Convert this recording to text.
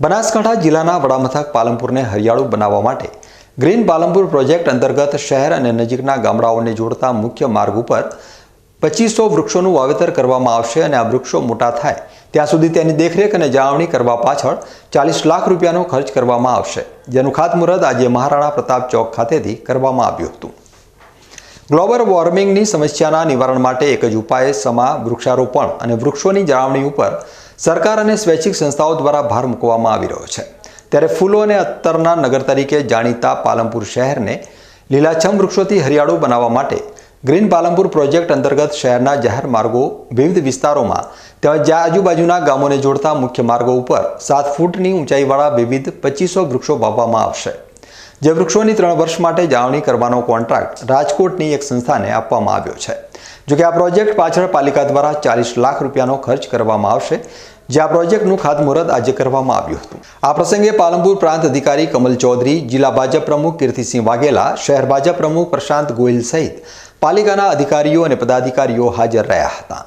બનાસકાંઠા જિલ્લાના વડામથક પાલનપુરને હરિયાળું બનાવવા માટે ગ્રીન પાલનપુર પ્રોજેક્ટ અંતર્ગત શહેર અને નજીકના ગામડાઓને જોડતા મુખ્ય માર્ગ ઉપર પચીસો વૃક્ષોનું વાવેતર કરવામાં આવશે અને આ વૃક્ષો મોટા થાય ત્યાં સુધી તેની દેખરેખ અને જાળવણી કરવા પાછળ ચાલીસ લાખ રૂપિયાનો ખર્ચ કરવામાં આવશે, જેનું ખાતમુહૂર્ત આજે મહારાણા પ્રતાપ ચોક ખાતેથી કરવામાં આવ્યું હતું. ગ્લોબલ વોર્મિંગની સમસ્યાના નિવારણ માટે એક જ ઉપાય સમા વૃક્ષારોપણ અને વૃક્ષોની જાળવણી ઉપર સરકાર અને સ્વૈચ્છિક સંસ્થાઓ દ્વારા ભાર મૂકવામાં આવી રહ્યો છે. ત્યારે ફૂલો અને અત્તરના નગર તરીકે જાણીતા પાલનપુર શહેરને લીલાછમ વૃક્ષોથી હરિયાળું બનાવવા માટે ગ્રીન પાલનપુર પ્રોજેક્ટ અંતર્ગત શહેરના જાહેર માર્ગો વિવિધ વિસ્તારોમાં તેમજ આજુબાજુના ગામોને જોડતા મુખ્ય માર્ગો ઉપર સાત ફૂટની ઊંચાઈવાળા વિવિધ પચીસો વૃક્ષો વાવવામાં આવશે. જે વૃક્ષોની ત્રણ વર્ષ માટે જાળવણી કરવાનો કોન્ટ્રાક્ટ રાજકોટની એક સંસ્થાને આપવામાં આવ્યો છે. જોકે આ પ્રોજેક્ટ પાછળ પાલિકા દ્વારા ચાલીસ લાખ રૂપિયાનો ખર્ચ કરવામાં આવશે, જે આ પ્રોજેક્ટનું ખાતમુહૂર્ત આજે કરવામાં આવ્યું હતું. આ પ્રસંગે પાલનપુર પ્રાંત અધિકારી કમલ ચૌધરી, જિલ્લા ભાજપ પ્રમુખ કીર્તિસિંહ વાઘેલા, શહેર ભાજપ પ્રમુખ પ્રશાંત ગોયલ સહિત પાલિકાના અધિકારીઓ અને પદાધિકારીઓ હાજર રહ્યા હતા.